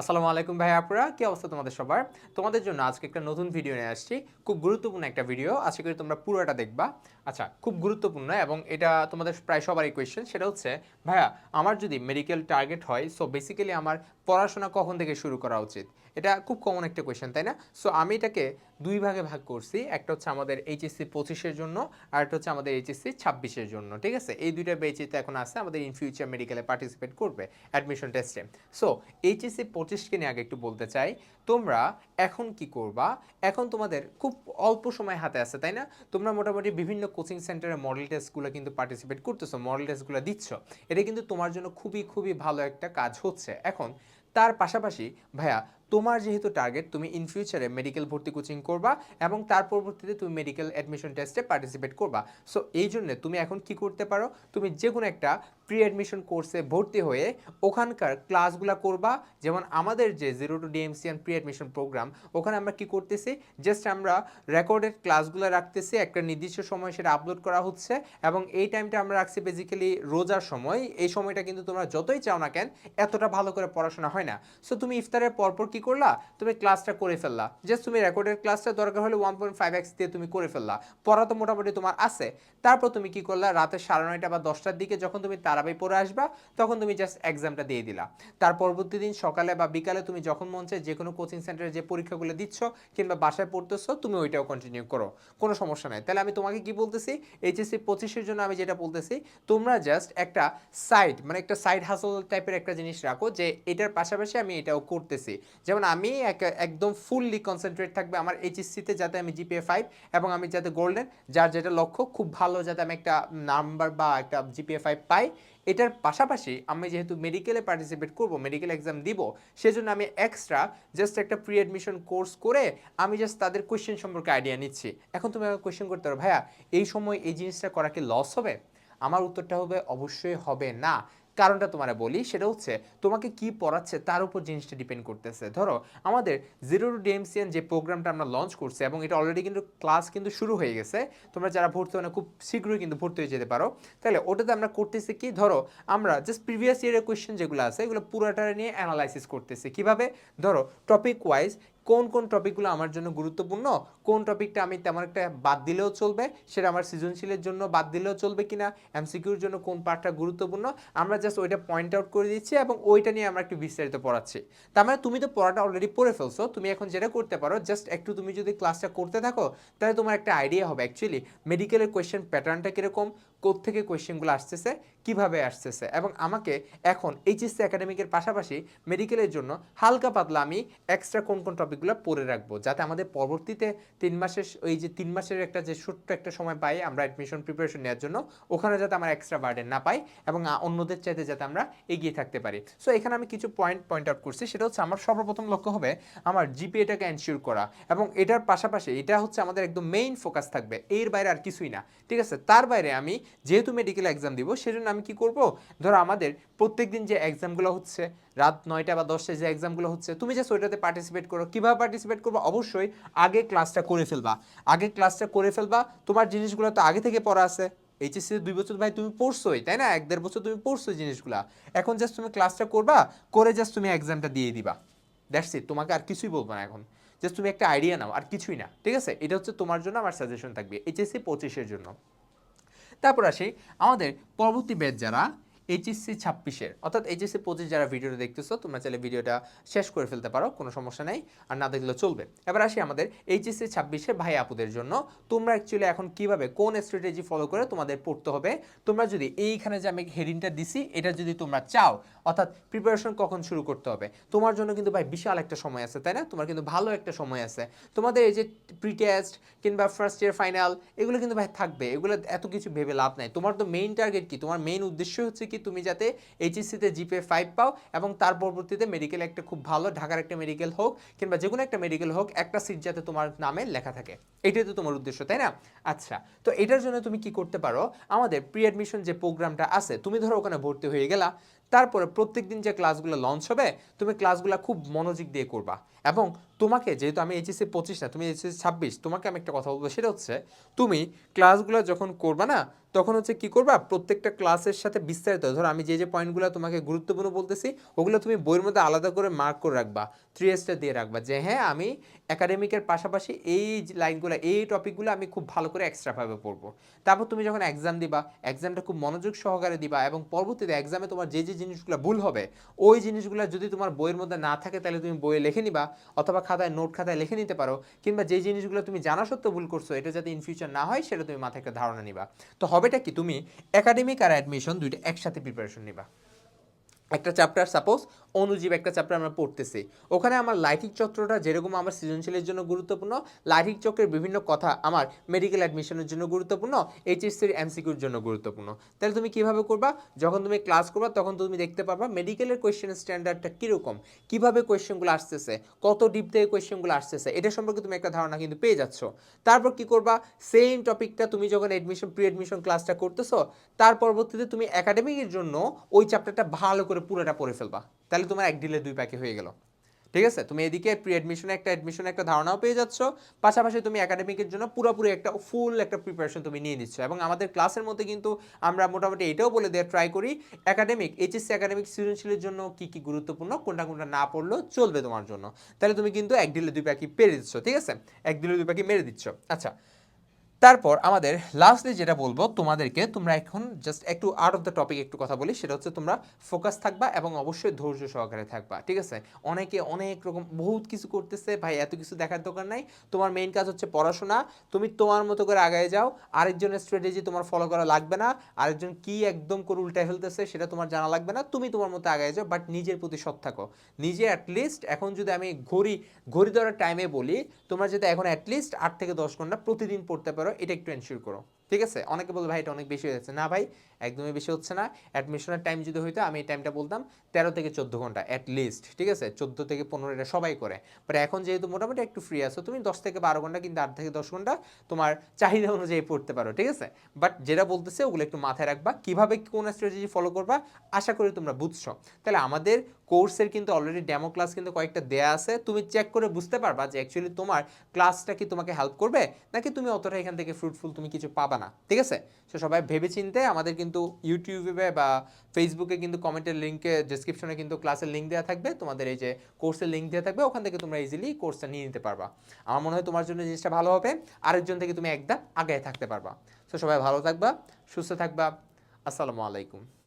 আসসালামু আলাইকুম ভাই আপুরা, কি অবস্থা তোমাদের সবার? তোমাদের জন্য আজকে একটা নতুন ভিডিও নিয়ে আসছি। খুব গুরুত্বপূর্ণ একটা ভিডিও আশা করি তোমরা পুরোটা দেখবা। আচ্ছা খুব গুরুত্বপূর্ণ এবং এটা তোমাদের প্রায় সবারই কোয়েশ্চেন সেটা হচ্ছে, ভাইয়া, আমার যদি মেডিকেল টার্গেট হয় সো বেসিক্যালি আমার পড়াশোনা কখন থেকে শুরু করা উচিত? এটা খুব কমন একটা কোয়েশ্চেন তাই না? সো আমি এটাকে দুই ভাগে ভাগ করছি। একটা হচ্ছে আমাদের এইচএসসি পঁচিশের জন্য, আর একটা হচ্ছে আমাদের এইচএসসি ছাব্বিশের জন্য, ঠিক আছে? এই দুইটা বেচিতে এখন আছে, আমাদের ইন ফিউচার মেডিকেলে পার্টিসিপেট করবে অ্যাডমিশন টেস্টে সো এইচএসসি পঁচিশকে নিয়ে আগে একটু বলতে চাই। তোমরা এখন কি করবা? এখন তোমাদের খুব অল্প সময় হাতে আছে, তাই না? তোমরা মোটামুটি বিভিন্ন কোচিং সেন্টারে মডেল টেস্টগুলো কিন্তু পার্টিসিপেট করতেছো মডেল টেস্টগুলো দিচ্ছ। এটা কিন্তু তোমার জন্য খুবই খুবই ভালো একটা কাজ হচ্ছে। এখন তার পাশাপাশি ভাইয়া তোমার যেহেতু টার্গেট তুমি ইন ফিউচারে মেডিকেল ভর্তি কোচিং করবা এবং তার পরবর্তীতে তুমি মেডিকেল অ্যাডমিশন টেস্টে পার্টিসিপেট করবা। সো এই জন্য তুমি এখন কি করতে পারো? তুমি যে কোনো একটা প্রি অ্যাডমিশন কোর্সে ভর্তি হয়ে ওখানকার ক্লাসগুলো করবা। যেমন আমাদের যে জিরো টু ডিএমসিয়ান প্রি অ্যাডমিশন প্রোগ্রাম ওখানে আমরা কি করতেছি? জাস্ট আমরা রেকর্ডেড ক্লাসগুলো রাখতেছি, একটা নির্দিষ্ট সময় সেটা আপলোড করা হচ্ছে এবং এই টাইমটা আমরা রাখছি বেসিক্যালি রোজার সময়। এই সময়টা কিন্তু তোমরা যতই চাও না কেন, এতটা ভালো করে পড়াশোনা হয় না। সো তুমি ইফতারের পরপর কি করলা, তুমি ক্লাসটা করে ফেললা। জাস্ট তুমি রেকর্ডের ক্লাসটা দরকার হলে ওয়ান পয়েন্ট ফাইভ এক্স দিয়ে তুমি করে ফেললা। পড়া তো মোটামুটি তোমার আছে। তারপর তুমি কি করলা, রাতে সাড়ে নয়টা বা দশটার দিকে যখন তুমি তারাবাই পড়ে আসবা, তখন তুমি জাস্ট এক্সামটা দিয়ে দিলা। তার পরবর্তী দিন সকালে বা বিকালে তুমি যখন মন চায় যে কোনো কোচিং সেন্টারে যে পরীক্ষাগুলো দিচ্ছ কিংবা বাসায় পড়তেছো, তুমি ওইটাও কন্টিনিউ করো। কোনো সমস্যা নাই। তাহলে আমি তোমাকে কি বলতেছি এইচএসসি পঁচিশের জন্য আমি যেটা বলতেছি, তোমরা জাস্ট একটা সাইড মানে একটা সাইড হাসল টাইপের একটা জিনিস রাখো যে এটার পাশাপাশি আমি এটাও করতেছি। যেমন আমি এক- একদম ফুললি কনসেন্ট্রেট থাকবে আমার এইচএসসিতে যাতে আমি জিপিএ ফাইভ এবং আমি যাতে গোল্ডেন যার যেটা লক্ষ্য খুব ভালো যাতে আমি একটা নাম্বার বা একটা জিপিএ ফাইভ পাই। এটার পাশাপাশি আমি যেহেতু মেডিকেলে পার্টিসিপেট করব মেডিকেল এক্সাম দিব, সেজন্য আমি এক্সট্রা জাস্ট একটা প্রি অ্যাডমিশন কোর্স করে আমি জাস্ট তাদের কোয়েশ্চেন সম্পর্কে আইডিয়া নিচ্ছি। এখন তুমি আমাকে কোয়েশ্চেন করতে পারো, ভাইয়া, এই সময় এই জিনিসটা করা কি লস হবে? আমার উত্তরটা হবে, অবশ্যই হবে না। কারণটা তোমার বলি, সেটা হচ্ছে তোমাকে কি পড়াচ্ছে তার উপর জিনিসটা ডিপেন্ড করতেছে। ধরো, আমাদের জিরো টু ডিএমসিএন যে প্রোগ্রামটা আমরা লঞ্চ করছি এবং এটা অলরেডি কিন্তু ক্লাস কিন্তু শুরু হয়ে গেছে, তোমরা যারা ভর্তি হয় না, খুব শীঘ্রই কিন্তু ভর্তি হয়ে যেতে পারো। তাহলে ওটাতে আমরা করতেছি কি, ধরো, আমরা জাস্ট প্রিভিয়াস ইয়ারের কোয়েশ্চেন যেগুলো আছে, এগুলো পুরোটা নিয়ে অ্যানালাইসিস করতেছি। কীভাবে? ধরো টপিক ওয়াইজ কোন কোন টপিকগুলো আমার জন্য গুরুত্বপূর্ণ, কোন টপিকটা আমি তেমন একটা বাদ দিলেও চলবে, সেটা আমার সৃজনশীলের জন্য বাদ দিলেও চলবে কিনা এমসিকিউর জন্য কোন পার্টটা গুরুত্বপূর্ণ, আমরা জাস্ট ওইটা পয়েন্ট আউট করে দিচ্ছি এবং ওইটা নিয়ে আমরা একটু বিস্তারিত পড়াচ্ছি। তার মানে তুমি তো পড়াটা অলরেডি পড়ে ফেলছো, তুমি এখন যেটা করতে পারো জাস্ট একটু তুমি যদি ক্লাসটা করতে থাকো, তাহলে তোমার একটা আইডিয়া হবে অ্যাকচুয়ালি মেডিকেলের কোয়েশ্চেন প্যাটার্নটা কীরকম, কোত্থেকে কোয়েশ্চেনগুলো আসতেছে, কীভাবে আসতেছে, এবং আমাকে এখন এইচএসসি একাডেমিকের পাশাপাশি মেডিকেলের জন্য হালকা পাতলা আমি এক্সট্রা কোন কোন টপিকগুলো পড়ে রাখব, যাতে আমাদের পরবর্তীতে তিন মাসের ওই যে তিন মাসের একটা যে ছোট্ট একটা সময় পাই আমরা অ্যাডমিশন প্রিপারেশন নেওয়ার জন্য, ওখানে যাতে আমরা এক্সট্রা বার্ডেন না পাই এবং অন্যদের চাইতে যাতে আমরা এগিয়ে থাকতে পারি। সো এখানে আমি কিছু পয়েন্ট পয়েন্ট আউট করছি, সেটা হচ্ছে আমার সর্বপ্রথম লক্ষ্য হবে আমার জিপিএটাকে এনশিওর করা এবং এটার পাশাপাশি এটা হচ্ছে আমাদের একদম মেইন ফোকাস থাকবে, এর বাইরে আর কিছুই না। ঠিক আছে? তার বাইরে আমি যেহেতু মেডিকেল এক্সাম দিব, সেজন্য আমি কি করব? ধরো আমাদের প্রত্যেক দিন যে এক্সামগুলো হচ্ছে রাত নয়টা বা দশটায় যে এক্সামগুলো হচ্ছে, তুমি জাস্ট ওইটাতে পার্টিসিপেট করো। কীভাবে পার্টিসিপেট করব? অবশ্যই আগে ক্লাসটা করে ফেলবা। আগে ক্লাসটা করে ফেলবা। তোমার জিনিসগুলো তো আগে থেকে পড়া আছে। এইচএসসি দুই বছর ভাই তুমি পড়ছোই, তাই না? এক দেড় বছর তুমি পড়ছোই জিনিসগুলা। এখন জাস্ট তুমি ক্লাসটা করবা, করে জাস্ট তুমি এক্সামটা দিয়ে দিবা। ইট তোমাকে আর কিছুই বলব না এখন। জাস্ট তুমি একটা আইডিয়া নাও, আর কিছুই না। ঠিক আছে? এটা হচ্ছে তোমার জন্য আমার সাজেশন থাকবে। এইচএসসি পঁচিশের জন্য। তারপর আসি আমাদের পরবর্তী ব্যাচ যারা। এইচএসসি ছাব্বিশের, অর্থাৎ এইচএসসি পঁচিশ যারা ভিডিওটা দেখতেছো, তোমরা চাইলে ভিডিওটা শেষ করে ফেলতে পারো, কোনো সমস্যা নেই, আর না দেখলেও চলবে। এবার আসি আমাদের এইচএসসি ছাব্বিশে ভাই আপুদের জন্য। তোমরা অ্যাকচুয়ালি এখন কীভাবে, কোন স্ট্র্যাটেজি ফলো করে তোমাদের পড়তে হবে? তোমরা যদি এইখানে যে আমি হেডিংটা দিছি, এটা যদি তোমরা চাও অর্থাৎ প্রিপারেশন কখন শুরু করতে হবে? তোমার জন্য কিন্তু ভাই বিশাল একটা সময় আছে, তাই না? তোমার কিন্তু ভালো একটা সময় আছে। তোমাদের এই যে প্রি টেস্ট কিংবা ফার্স্ট ইয়ার ফাইনাল এগুলো কিন্তু ভাই থাকবে। এগুলো এত কিছু ভেবে লাভ নাই। তোমার তো মেইন টার্গেট কি? তোমার মেইন উদ্দেশ্য হচ্ছে কি তুমি যাতে এইচএসসিতে জিপে ফাইভ পাও এবং তার পরবর্তীতে মেডিকেল একটা খুব ভালো, ঢাকার একটা মেডিকেল হোক কিংবা যে কোনো একটা মেডিকেল হোক, একটা সিট যাতে তোমার নামে লেখা থাকে। এটাই তো তোমার উদ্দেশ্য, তাই না? আচ্ছা তো এটার জন্য তুমি কি করতে পারো? আমাদের প্রি অ্যাডমিশন যে প্রোগ্রামটা আছে, তুমি ধরো ওখানে ভর্তি হয়ে গেলা। তারপরে প্রত্যেক দিন যে ক্লাসগুলো লঞ্চ হবে তুমি ক্লাসগুলো খুব মনোযোগ দিয়ে করবা। এবং তোমাকে, যেহেতু আমি এইচএসসি পঁচিশ না, তুমি এইচএসসি ছাব্বিশ, তোমাকে আমি একটা কথা বলব, সেটা হচ্ছে তুমি ক্লাসগুলো যখন করবা না, তখন হচ্ছে কি করবা? প্রত্যেকটা ক্লাসের সাথে বিস্তারিত, ধরো আমি যে যে পয়েন্টগুলো তোমাকে গুরুত্বপূর্ণ বলতেছি, ওগুলো তুমি বইয়ের মধ্যে আলাদা করে মার্ক করে রাখবা থ্রি স্টার দিয়ে রাখবা, যে হ্যাঁ আমি একাডেমিকের পাশাপাশি এই লাইনগুলো এই টপিকগুলো আমি খুব ভালো করে এক্সট্রাভাবে পড়ব। তারপর তুমি যখন এক্সাম দিবা এক্সামটা খুব মনোযোগ সহকারে দিবা এবং পরবর্তীতে এক্সামে তোমার যে যে জিনিসগুলো ভুল হবে, ওই জিনিসগুলো যদি তোমার বইয়ের মধ্যে না থাকে, তাহলে তুমি বইয়ে লিখে নিবা অথবা খাতায়, নোট খাতায় লিখে নিতে পারো কিংবা যে জিনিসগুলো তুমি জানা সত্ত্বেও ভুল করছ, এটা যাতে ইন ফিউচার না হয়, সেটা তুমি মাথায় একটা ধারণা নিবা। তো হবেটা কি? তুমি একাডেমিক আর অ্যাডমিশন দুইটা একসাথে প্রিপারেশন নিবা। একটা চ্যাপ্টার সাপোজ অনুজীব একটা চ্যাপ্টার আমরা পড়তেছি। ওখানে আমার লাইটিক চক্রটা যেরকম আমার সৃজনশীলের জন্য গুরুত্বপূর্ণ লাইটিক চক্রের বিভিন্ন কথা আমার মেডিকেল অ্যাডমিশনের জন্য গুরুত্বপূর্ণ এইচএসসির এমসিকিউর জন্য গুরুত্বপূর্ণ। তাহলে তুমি কীভাবে করবা? যখন তুমি ক্লাস করবা, তখন তুমি দেখতে পারবা মেডিকেলের কোয়েশ্চেন স্ট্যান্ডার্ডটা কীরকম? কীভাবে কোয়েশ্চেনগুলো আসতেছে? কত ডিপ থেকে কোয়েশ্চেনগুলো আসতেছে? এটা সম্পর্কে তুমি একটা ধারণা কিন্তু পেয়ে যাচ্ছ। তারপর কি করবা? সেম টপিকটা তুমি যখন এডমিশন প্রি এডমিশন ক্লাসটা করতেছো, তার পরবর্তীতে তুমি একাডেমিকের জন্য ওই চ্যাপ্টারটা ভালো করে পুরোটা পড়ে ফেলবা। তাহলে তোমার এক ডিলে দুই প্যাকে হয়ে গেল। ঠিক আছে? তুমি এদিকে প্রি অ্যাডমিশনে একটা অ্যাডমিশনে একটা ধারণাও পেয়ে যাচ্ছ, পাশাপাশি তুমি একাডেমিকের জন্য পুরোপুরি একটা ফুল একটা প্রিপারেশন তুমি নিয়ে নিচ্ছ এবং আমাদের ক্লাসের মধ্যে কিন্তু আমরা মোটামুটি এটাও বলে দেওয়ার ট্রাই করি একাডেমিক এইচএসসি একাডেমিক সৃজনশীলের জন্য কি কি গুরুত্বপূর্ণ, কোনটা কোনটা না পড়লেও চলবে তোমার জন্য। তাহলে তুমি কিন্তু এক ডিলে দুই প্যাকি পেরে দিচ্ছ, ঠিক আছে? এক ডিলে দুই প্যাকি মেরে দিচ্ছ। আচ্ছা তারপর আমাদের লাস্টলি যেটা বলব, তোমাদেরকে তোমরা এখন জাস্ট একটু আউট অফ দ্য টপিক একটু কথা বলি, সেটা হচ্ছে তোমরা ফোকাস থাকবা এবং অবশ্যই ধৈর্য সহকারে থাকবা, ঠিক আছে? অনেকে অনেক রকম বহুত কিছু করতেছে, ভাই এত কিছু দেখার দরকার নাই, তোমার মেইন কাজ হচ্ছে পড়াশোনা, তুমি তোমার মতো করে আগায় যাও, আরেকজনের স্ট্র্যাটেজি তোমার ফলো করা লাগবে না, আরেকজন কি একদম করে উল্টায় ফেলতেছে সেটা তোমার জানা লাগবে না, তুমি তোমার মতো আগায় যাও বাট নিজের প্রতি সৎ থাকো। নিজে অ্যাটলিস্ট এখন যদি আমি ঘড়ি ঘড়ি ধরার টাইমে বলি, তোমরা যদি এখন অ্যাটলিস্ট আট থেকে দশ ঘণ্টা প্রতিদিন পড়তে পারো এটা একটু এনশিওর করো। ঠিক আছে? অনেকে বলবে, ভাই, এটা অনেক বেশি হয়ে যাচ্ছে। না, ভাই, একদমই বেশি হচ্ছে না। অ্যাডমিশনের টাইম যদি হইতো, আমি এই টাইমটা বলতাম তেরো থেকে চোদ্দ ঘণ্টা অ্যাট লিস্ট ঠিক আছে? চোদ্দ থেকে পনেরো এটা সবাই করে। বাট এখন যেহেতু মোটামুটি একটু ফ্রি আছো, তুমি দশ থেকে বারো ঘণ্টা কিন্তু আট থেকে দশ ঘণ্টা তোমার চাহিদা অনুযায়ী পড়তে পারো, ঠিক আছে? বাট যেটা বলতেছে, ওগুলো একটু মাথায় রাখবা। কীভাবে কোন স্ট্র্যাটেজি ফলো করবা, আশা করি তোমরা বুঝছ। তাহলে আমাদের কোর্সের কিন্তু অলরেডি ডেমো ক্লাস কিন্তু কয়েকটা দেয়া আছে। তুমি চেক করে বুঝতে পারবা যে অ্যাকচুয়ালি তোমার ক্লাসটা কি তোমাকে হেল্প করবে, নাকি তুমি অতটা এখান থেকে ফ্রুটফুল তুমি কিছু পাবা না, ঠিক আছে? সো সবাই ভেবে চিনতে আমাদের কিন্তু ইউটিউবে বা ফেসবুকে কিন্তু কমেন্টের লিঙ্কে ডিসক্রিপশনে কিন্তু ক্লাসের লিঙ্ক দেওয়া থাকবে। তোমাদের এই যে কোর্সের লিঙ্ক দেওয়া থাকবে, ওখান থেকে তোমরা ইজিলি কোর্সটা নিয়ে নিতে পারবা। আমার মনে হয় তোমার জন্য জিনিসটা ভালো হবে। আরেকজন থেকে তুমি একদম আগে থাকতে পারবা। সো সবাই ভালো থাকবা, সুস্থ থাকবা। আসসালামু আলাইকুম।